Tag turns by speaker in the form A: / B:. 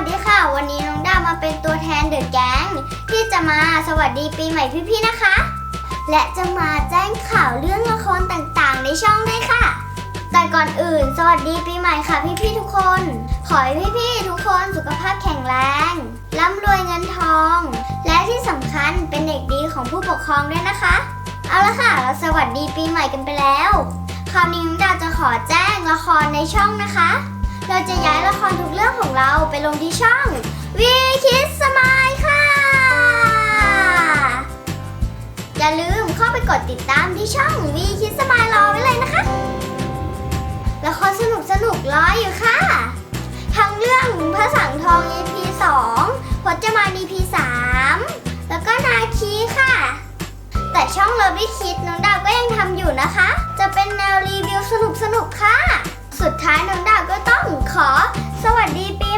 A: สดีค่ะ วันนี้น้องดามาเป็นตัวแทนเดอะแก๊งที่จะมาสวัสดีปีใหม่พี่ๆนะคะ และจะมาแจ้งข่าวเรื่องละครต่างๆ ในช่องด้วยค่ะ แต่ก่อนอื่น สวัสดีปีใหม่ค่ะพี่ๆทุกคน ขอให้พี่ๆทุกคนสุขภาพแข็งแรงร่ำรวยเงินทอง และที่สำคัญเป็นเด็กดีของผู้ปกครองด้วยนะคะ เอาละค่ะเราสวัสดีปีใหม่กันไปแล้ว คราวนี้น้องดาวจะขอแจ้งละครในช่องนะคะ ละครทุกเรื่องของเราไปลงที่ช่องวีคิสสมายค่ะ อย่าลืมเข้าไปกดติดตามที่ช่องวีคิสมายรอไว้เลยนะคะ ละครสนุกสนุกรออยู่ค่ะ ทั้งเรื่องพระสังทอง EP 2พจมาน EP 3แล้วก็นาคีค่ะ แต่ช่องเลิฟวิคิดน้องดาวก็ยังทำอยู่นะคะ จะเป็นแนวรีวิวสนุกสนุกค่ะ สวัสดีปี